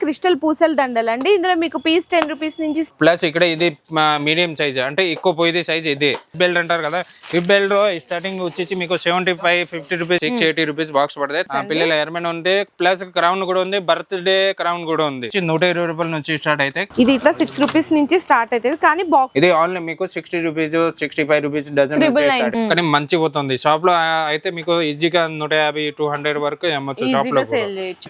Crystal పూసల దండలు అండి. ఇందులో మీకు పీస్ టెన్ రూపీస్ నుంచి ప్లస్ ఇక్కడ ఇది మీడియం సైజ్ అంటే ఎక్కువ పోయేది సైజ్ ఇది. బెల్ట్ అంటారు కదా. ఈ బెల్ట్ స్టార్టింగ్ వచ్చేసి మీకు seventy five fifty rupees six eighty rupees box పడుతుంది ఆ పిల్లల ఎయిర్మెన్ ఉంది. ప్లస్ క్రౌన్ కూడా ఉంది. బర్త్డే క్రౌన్ కూడా ఉంది. నూట ఇరవై రూపాయల నుంచి స్టార్ట్ అయితే. ఇది ఇట్లా సిక్స్ రూపీస్ నుంచి స్టార్ట్ అవుతుంది. కానీ బాక్స్ ఇది ఆన్లైన్ మీకు sixty rupees sixty five rupees dozen. కానీ మంచి పోతుంది. షాప్లో అయితే మీకు ఈజీగా నూట యాభై టూ హండ్రెడ్ వరకు అమ్మచ్చు. షాప్లో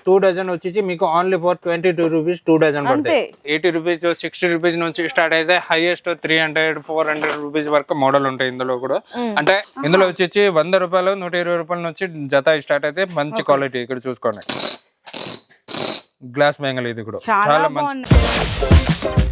టూ డజన్ వచ్చేసి మీకు only for twenty two rupees two dozen అంతే. పడతాయి ఎయిటీ రూపీస్ సిక్స్టీ రూపీస్ నుంచి స్టార్ట్ అయితే highest three hundred four hundred rupees వరకు మోడల్ ఉంటాయి ఇందులో కూడా. అంటే ఇందులో వచ్చేసి వంద రూపాయలు నూట ఇరవై రూపాయల నుంచి జత స్టార్ట్ అయితే మంచి క్వాలిటీ ఇక్కడ చూసుకోండి. గ్లాస్ బ్యాంగిల్ ఇది కూడా. చాలా మంచి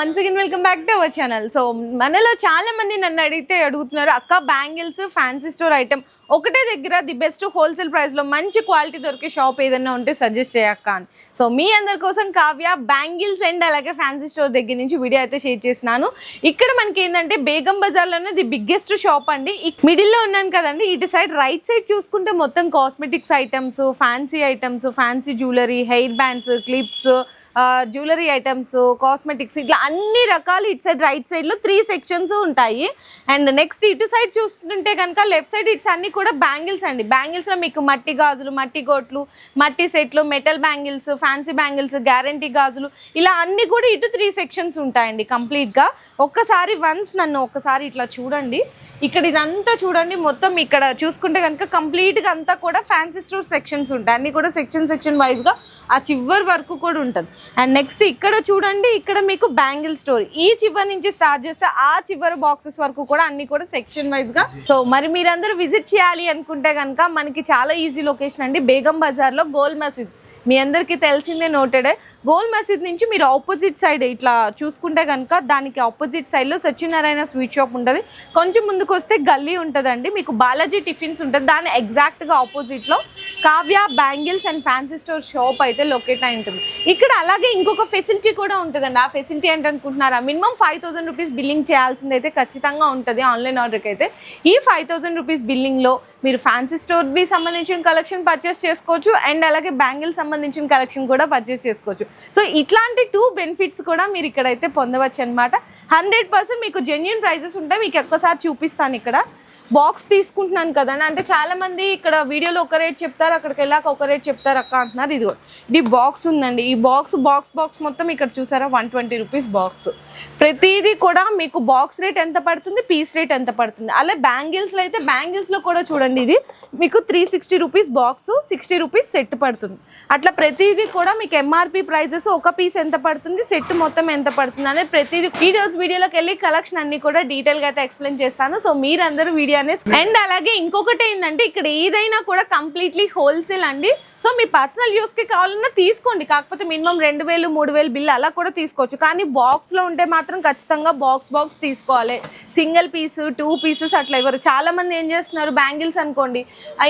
once again welcome back to our channel so మనలో చాలా మంది నన్ను అడిగితే అడుగుతున్నారు అక్క బ్యాంగిల్స్ ఫ్యాన్సీ స్టోర్ ఐటమ్ ఒకటే దగ్గర ది బెస్ట్ హోల్సేల్ ప్రైస్లో మంచి క్వాలిటీ దొరికే షాప్ ఏదైనా ఉంటే సజెస్ట్ చేయక్క అని. సో మీ అందరి కోసం కావ్య బ్యాంగిల్స్ అండ్ అలాగే ఫ్యాన్సీ స్టోర్ దగ్గర నుంచి వీడియో అయితే షేర్ చేసినాను ఇక్కడ మనకి ఏంటంటే బేగం బజార్లోనే ది బిగ్గెస్ట్ షాప్ అండి. మిడిల్లో ఉన్నాను కదండి. ఇటు సైడ్ రైట్ సైడ్ చూసుకుంటే మొత్తం cosmetics items fancy items fancy jewellery hair bands clips jewellery items cosmetics ఇట్లా అన్ని రకాలు ఇటు సైడ్ రైట్ సైడ్లో త్రీ సెక్షన్స్ ఉంటాయి. అండ్ నెక్స్ట్ ఇటు సైడ్ చూస్తుంటే కనుక లెఫ్ట్ సైడ్ ఇట్స్ అన్ని కూడా బ్యాంగిల్స్ అండి. బ్యాంగిల్స్లో మీకు మట్టి గాజులు మట్టి గోట్లు మట్టి సెట్లు metal bangles fancy bangles guarantee గాజులు ఇలా అన్ని కూడా ఇటు త్రీ సెక్షన్స్ ఉంటాయండి కంప్లీట్గా ఒక్కసారి వన్స్ నన్ను ఒక్కసారి ఇట్లా చూడండి. ఇక్కడ ఇదంతా చూడండి మొత్తం ఇక్కడ చూసుకుంటే కనుక కంప్లీట్గా అంతా కూడా ఫ్యాన్సీ స్టోర్ సెక్షన్స్ ఉంటాయి. అన్ని కూడా సెక్షన్ సెక్షన్ వైజ్గా ఆ చివరి వరకు కూడా ఉంటుంది. అండ్ నెక్స్ట్ ఇక్కడ చూడండి ఇక్కడ మీకు బ్యాంగిల్ స్టోర్. ఈ చివరి నుంచి స్టార్ట్ చేస్తే ఆ చివరి బాక్సెస్ వరకు కూడా అన్ని కూడా సెక్షన్ వైజ్గా. సో మరి మీరందరూ విజిట్ చేయాలి. అనుకుంటే కనుక మనకి చాలా ఈజీ లొకేషన్ అండి. బేగం బజార్లో గోల్ మసీద్. మీ అందరికీ తెలిసిందే నోటెడే గోల్ మసీద్ నుంచి మీరు ఆపోజిట్ సైడ్ ఇట్లా చూసుకుంటే కనుక దానికి ఆపోజిట్ సైడ్లో సత్యనారాయణ స్వీట్ షాప్ ఉంటుంది. కొంచెం ముందుకు వస్తే గల్లీ ఉంటుందండి. మీకు బాలాజీ టిఫిన్స్ ఉంటుంది. దాని ఎగ్జాక్ట్గా ఆపోజిట్లో Kavya bangles and fancy store shop అయితే లొకేట్ అయి ఉంటుంది. ఇక్కడ అలాగే ఇంకొక ఫెసిలిటీ కూడా ఉంటుందండి. ఆ facility ఏంటనుకుంటున్నారా? Minimum five thousand rupees billing చేయాల్సింది అయితే ఖచ్చితంగా ఉంటుంది ఆన్లైన్ ఆర్డర్కి అయితే. ఈ ఫైవ్ థౌసండ్ రూపీస్ బిల్లింగ్లో మీరు ఫ్యాన్సీ స్టోర్కి సంబంధించిన కలెక్షన్ పర్చేస్ చేసుకోవచ్చు. అండ్ అలాగే బ్యాంగిల్ సంబంధించిన కలెక్షన్ కూడా పర్చేస్ చేసుకోవచ్చు. సో ఇట్లాంటి టూ బెనిఫిట్స్ కూడా మీరు ఇక్కడైతే పొందవచ్చు అనమాట హండ్రెడ్ పర్సెంట్ మీకు జెన్యున్ ప్రైజెస్ ఉంటాయి. మీకు ఒక్కసారి చూపిస్తాను ఇక్కడ. బాక్స్ తీసుకుంటున్నాను కదండి అంటే చాలామంది ఇక్కడ వీడియోలో ఒక రేట్ చెప్తారు అక్కడికి వెళ్ళాక ఒక రేట్ చెప్తారు అక్క అంటున్నారు. ఇది ఇది బాక్స్ ఉందండి. ఈ బాక్స్ బాక్స్ బాక్స్ మొత్తం ఇక్కడ చూసారా? వన్ ట్వంటీ రూపీస్ బాక్స్ ప్రతిదీ కూడా మీకు బాక్స్ రేట్ ఎంత పడుతుంది పీస్ రేట్ ఎంత పడుతుంది? అలా బ్యాంగిల్స్లో అయితే బ్యాంగిల్స్లో కూడా చూడండి ఇది. మీకు three sixty rupees box sixty rupees set పడుతుంది. అట్లా ప్రతిదీ కూడా మీకు ఎంఆర్పి ప్రైజెస్ ఒక పీస్ ఎంత పడుతుంది సెట్ మొత్తం ఎంత పడుతుంది అనేది ప్రతిదీ. ఈ రోజు వీడియోలోకి వెళ్ళి కలెక్షన్ అన్ని కూడా డీటెయిల్గా అయితే ఎక్స్ప్లెయిన్ చేస్తాను. సో మీరందరూ వీడియో అనేది అండ్ అలాగే ఇంకొకటి ఏంటంటే ఇక్కడ ఏదైనా కూడా కంప్లీట్లీ హోల్సేల్ అండి. సో మీ పర్సనల్ యూస్కి కావాలన్నా తీసుకోండి. కాకపోతే మినిమం రెండు వేలు మూడు వేలు బిల్ అలా కూడా తీసుకోవచ్చు. కానీ బాక్స్లో ఉంటే మాత్రం ఖచ్చితంగా బాక్స్ బాక్స్ తీసుకోవాలి. సింగిల్ పీస్ టూ పీసెస్ అట్లా ఇవ్వరు చాలామంది ఏం చేస్తున్నారు? బ్యాంగిల్స్ అనుకోండి.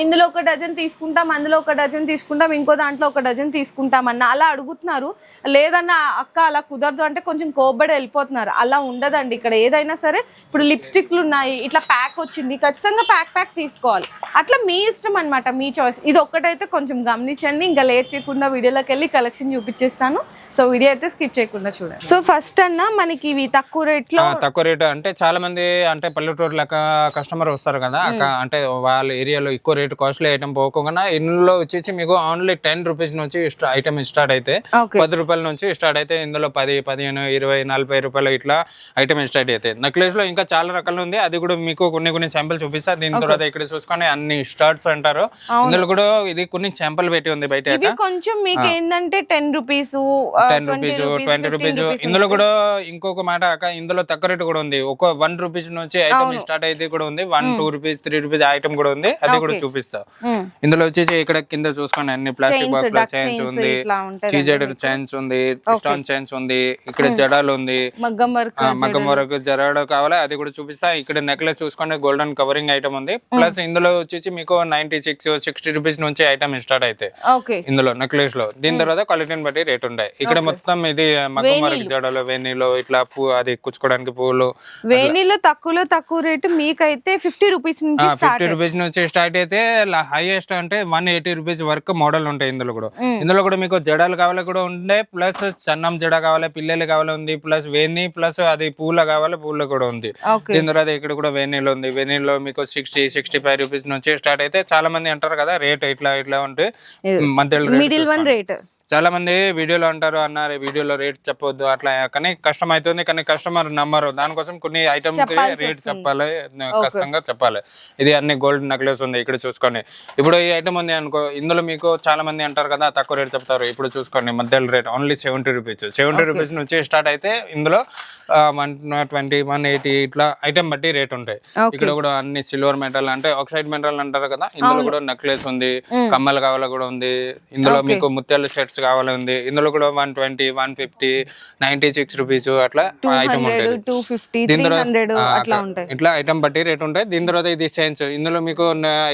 ఇందులో ఒక డజన్ తీసుకుంటాం అందులో ఒక డజన్ తీసుకుంటాం ఇంకో దాంట్లో ఒక డజన్ తీసుకుంటామన్న అలా అడుగుతున్నారు. లేదన్న అక్క అలా కుదరదు అంటే కొంచెం కోబడి వెళ్ళిపోతున్నారు. అలా ఉండదండి. ఇక్కడ ఏదైనా సరే ఇప్పుడు లిప్స్టిక్స్లు ఉన్నాయి. ఇట్లా ప్యాక్ వచ్చింది. ఖచ్చితంగా ప్యాక్ ప్యాక్ తీసుకోవాలి. అట్లా మీ ఇష్టం అనమాట మీ చాయిస్ ఇది ఒక్కటైతే కొంచెం గమనించండి. ఇంకా లేట్ చేయకుండా వీడియోలోకి వెళ్ళి కలెక్షన్ చూపించేస్తాను సో వీడియో అయితే స్కిప్ చేయకుండా చూడండి. సో ఫస్ట్ అన్న మనకి ఇవి తక్కువ రేట్లో ఆ, తక్కువ రేటు అంటే చాలా మంది అంటే పల్లెటూరు లెక్క కస్టమర్ వస్తారు కదా అంటే వాళ్ళ ఏరియాలో ఎక్కువ రేటు కాస్ట్లీ ఐటమ్ పోకుండా ఇందులో వచ్చేసి మీకు ఓన్లీ టెన్ రూపీస్ నుంచి ఐటమ్ స్టార్ట్ అయితే పది రూపాయల నుంచి స్టార్ట్ అయితే ఇందులో పది పదిహేను ఇరవై నలభై రూపాయలు ఇట్లా ఐటమ్ స్టార్ట్ అయితే. నెక్లెస్లో ఇంకా చాలా రకాలు ఉంది. అది కూడా మీకు కొన్ని కొన్ని శాంపుల్ చూపిస్తా. దీని తర్వాత ఇక్కడ చూసుకొని అన్ని స్టార్ట్స్ అంటారు. ఇందులో కూడా ఇది కొన్ని శాంపుల్ పెట్టి ఉంది బయట ఇవి కొంచెం మీకు ఏంటంటే ten rupees ten rupees twenty rupees. ఇందులో కూడా ఇంకొక మాట అక్క ఇందులో తక్కువ రేటు కూడా ఉంది. ఒక వన్ రూపీస్ నుంచి ఐటమ్ స్టార్ట్ అయితే కూడా ఉంది. One two rupees three rupees item కూడా ఉంది. అది కూడా చూపిస్తా. ఇందులో వచ్చేసి ఇక్కడ కింద చూసుకోండి అన్ని. ప్లాస్టిక్ బాక్స్లో చైన్స్ ఉంది. చీజెడ్ చైన్స్ ఉంది. స్టోన్ చైన్స్ ఉంది. ఇక్కడ జడాలు ఉంది. మగ్గం వర్క్ మగ్గం వరకు జరాడు కావాలి? అది కూడా చూపిస్తా. ఇక్కడ నెక్లెస్ చూసుకోండి. గోల్డెన్ కవరింగ్ ఐటమ్ ఉంది. ప్లస్ ఇందులో వచ్చేసి మీకు నైన్టీ సిక్స్ సిక్స్టీ రూపీస్ నుంచి ఐటమ్ స్టార్ట్ అవుతాయి. అయితే ఇందులో నెక్లెస్లో దీని తర్వాత క్వాలిటీని బట్టి రేట్ ఉంటాయి. ఇక్కడ మొత్తం ఇది మగ్గం వర్క్ జడలు వెన్నీలో ఇట్లా పూ అది కుచ్చుకోవడానికి పూలు వేణిలో తక్కువలో తక్కువ రేటు మీకైతే ఫిఫ్టీ రూపీస్ నుంచి స్టార్ట్ ఫిఫ్టీ రూపీస్ నుంచి స్టార్ట్ అయితే హైయెస్ట్ అంటే వన్ ఎయిటీ రూపీస్ వరకు మోడల్ ఉంటాయి ఇందులో కూడా. ఇందులో కూడా మీకు జడలు కావాలి కూడా ఉండే ప్లస్ చన్నం జడ కావాలి పిల్లలు కావాలి ఉంది ప్లస్ వేణి ప్లస్ అది పూల కావాలి పూల కూడా ఉంది. దీని తర్వాత ఇక్కడ కూడా వెనీలో ఉంది. వెనీలో మీకు సిక్స్టీ సిక్స్టీ ఫైవ్ రూపీస్ నుంచి స్టార్ట్ అయితే చాలా మంది అంటారు కదా రేట్ ఇట్లా ఇట్లా ఉంటే. మధ్యలో rate మిడిల్ వన్ రేట్ చాలా మంది వీడియోలో అంటారు అన్నారు వీడియోలో రేట్ చెప్పొద్దు. అట్లా. కానీ కష్టం అవుతుంది కానీ కస్టమర్ నమ్మరు. దానికోసం కొన్ని ఐటమ్ రేట్ చెప్పాలి కష్టంగా చెప్పాలి. ఇది అన్ని గోల్డ్ నెక్లెస్ ఉంది ఇక్కడ చూసుకోండి. ఇప్పుడు ఈ ఐటమ్ ఉంది అనుకో ఇందులో మీకు చాలా మంది అంటారు కదా తక్కువ రేట్ చెప్తారు. ఇప్పుడు చూసుకోండి మధ్యలో rate only seventy rupees seventy rupees నుంచి స్టార్ట్ అయితే ఇందులో వన్ ట్వంటీ వన్ ఎయిటీ ఇట్లా ఐటమ్ బట్టి రేట్ ఉంటాయి. ఇక్కడ కూడా అన్ని సిల్వర్ మెటల్ అంటే ఆక్సైడ్ మెటల్ అంటారు కదా ఇందులో కూడా నెక్లెస్ ఉంది కమ్మలు కావాలి కూడా ఉంది. ఇందులో మీకు ముత్యాల సెట్స్ కావాలి ఉంది ఇందులో కూడా one twenty one fifty ninety six rupees అట్లా ఐటమ్ ఉంటుంది. టూ ఫిఫ్టీ దీని తర్వాత. ఉంటాయి. ఇట్లా ఐటమ్ బట్టి రేట్ ఉంటాయి. దీని తర్వాత ఇది సైన్స్ ఇందులో మీకు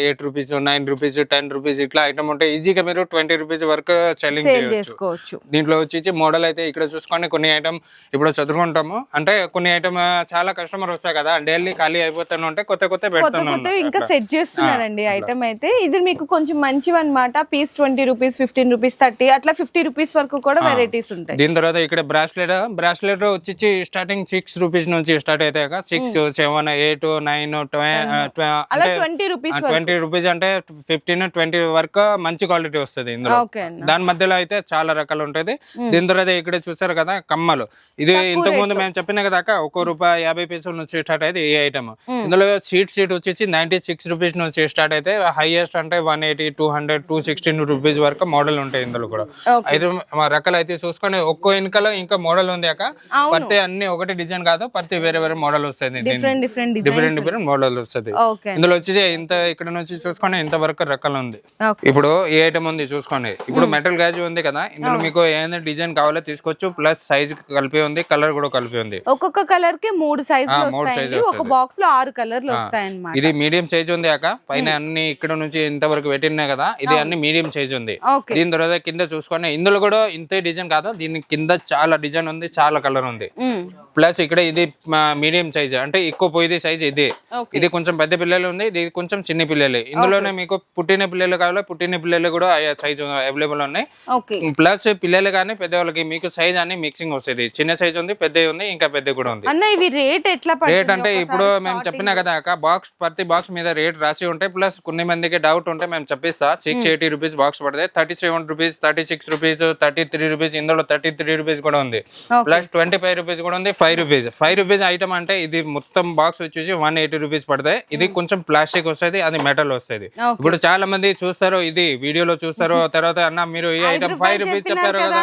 eight rupees nine rupees ten rupees ఇట్లా ఐటమ్ ఉంటాయి. ఈజీగా మీరు ట్వంటీ రూపీస్ వరకు సెల్లింగ్ చేసుకోవచ్చు. దీంట్లో వచ్చి మోడల్ అయితే ఇక్కడ చూసుకోండి. కొన్ని ఐటమ్ ఇప్పుడు చదువుకుంటాము. అంటే కొన్ని ఐటమ్ చాలా కస్టమర్ వస్తాయి కదా. డైలీ ఖాళీ అయిపోతూనే ఉంటే కొత్త కొత్త పెడుతున్నాను కొత్త ఇంకా సెట్ చేస్తున్నారండి ఐటమ్ అయితే. ఇది మీకు కొంచెం మంచివి అన్నమాట piece twenty rupees fifteen rupees thirty అట్లా ఫిఫ్టీ రూపీస్ వరకు కూడా వెరైటీస్ ఉంటాయి. దీని తర్వాత ఇక్కడ బ్రాస్లెట్ బ్రాస్లెట్ వచ్చి స్టార్టింగ్ సిక్స్ రూపీస్ నుంచి స్టార్ట్ అవుతాయి six seven eight nine twenty rupees twenty rupees అంటే ఫిఫ్టీన్ ట్వంటీ వరకు. మంచి క్వాలిటీ వస్తుంది ఇందులో. దాని మధ్యలో అయితే చాలా రకాలు ఉంటుంది. దీని తర్వాత ఇక్కడ చూసారు కదా కమ్మలు. ఇది ఇంతకు ముందు మేము చెప్పిన కదా ఒక్కో రూపాయి యాభై పైసల నుంచి స్టార్ట్ అయితే ఈ ఐటమ్ ఇందులో సీట్ సీట్ వచ్చేసి నైన్టీ సిక్స్ రూపీస్ నుంచి స్టార్ట్ అయితే హైయెస్ట్ అంటే one eighty two hundred two sixteen rupees వరకు మోడల్ ఉంటాయి ఇందులో కూడా. మా రకాలు అయితే చూసుకొని ఒక్కో వెనకాల ఇంకా మోడల్ ఉంది అక్క. ప్రతి అన్ని ఒకటి డిజైన్ కాదు ప్రతి వేరే వేరే మోడల్ వస్తుంది డిఫరెంట్ డిఫరెంట్ డిఫరెంట్ మోడల్ వస్తుంది. ఇందులో వచ్చి ఇంత ఇక్కడ నుంచి చూసుకోండి ఇంత వరకు రకాలు ఉంది. ఇప్పుడు ఏ ఐటమ్ ఉంది చూసుకోండి. ఇప్పుడు మెటల్ గాజు ఉంది కదా ఇందులో మీకు ఏదైనా డిజైన్ కావాలో తీసుకోవచ్చు ప్లస్ సైజ్ కలిపి ఉంది కలర్ కూడా కలిపి ఉంది. ఒక్కొక్క కలర్కి మూడు size ఒక బాక్స్లో ఆరు కలర్లు ఇది మీడియం సైజ్ ఉంది అక్క. పైన అన్ని ఇక్కడ నుంచి ఇంత వరకు పెట్టినాయి కదా ఇది అన్ని మీడియం సైజ్ ఉంది. దీని తర్వాత కింద చూసుకోండి. ఇందులో కూడా ఇంతే డిజైన్ కాదు దీని కింద చాలా డిజైన్ ఉంది చాలా కలర్ ఉంది. ప్లస్ ఇక్కడ ఇది మీడియం సైజ్ అంటే ఎక్కువ పోయేది సైజ్ ఇది. ఇది కొంచెం పెద్ద పిల్లలు ఉంది ఇది కొంచెం చిన్న పిల్లలు. ఇందులోనే మీకు పుట్టిన పిల్లలు కావాలి పుట్టిన పిల్లలు కూడా సైజ్ అవైలబుల్ ఉన్నాయి. ప్లస్ పిల్లలు కానీ పెద్దవాళ్ళకి మీకు సైజ్ అన్ని మిక్సింగ్ వస్తుంది. చిన్న సైజ్ ఉంది పెద్ద ఉంది ఇంకా పెద్ద కూడా ఉంది. రేట్ ఎట్లా రేట్ అంటే ఇప్పుడు మేము చెప్పినా కదా బాక్స్ ప్రతి బాక్స్ మీద రేట్ రాసి ఉంటాయి ప్లస్ కొన్ని మందికి డౌట్ ఉంటే మేము చెప్పిస్తా. సిక్స్ ఎయిటీ రూపీస్ బాక్స్ పడతాయి thirty seven rupees thirty six rupees thirty three rupees ఇందులో థర్టీ త్రీ రూపీస్ కూడా ఉంది. ప్లస్ ట్వంటీ ఫైవ్ రూపీస్ కూడా ఉంది five rupees five rupees item అంటే ఇది మొత్తం బాక్స్ వచ్చేసి వన్ ఎయిటీ రూపీస్ పడతాయి. ఇది కొంచెం ప్లాస్టిక్ వస్తుంది అది మెటల్ వస్తుంది. ఇప్పుడు చాలా మంది చూస్తారు ఇది వీడియోలో చూస్తారు తర్వాత అన్న మీరు ఈ ఐటమ్ ఫైవ్ రూపీస్ చెప్పారు కదా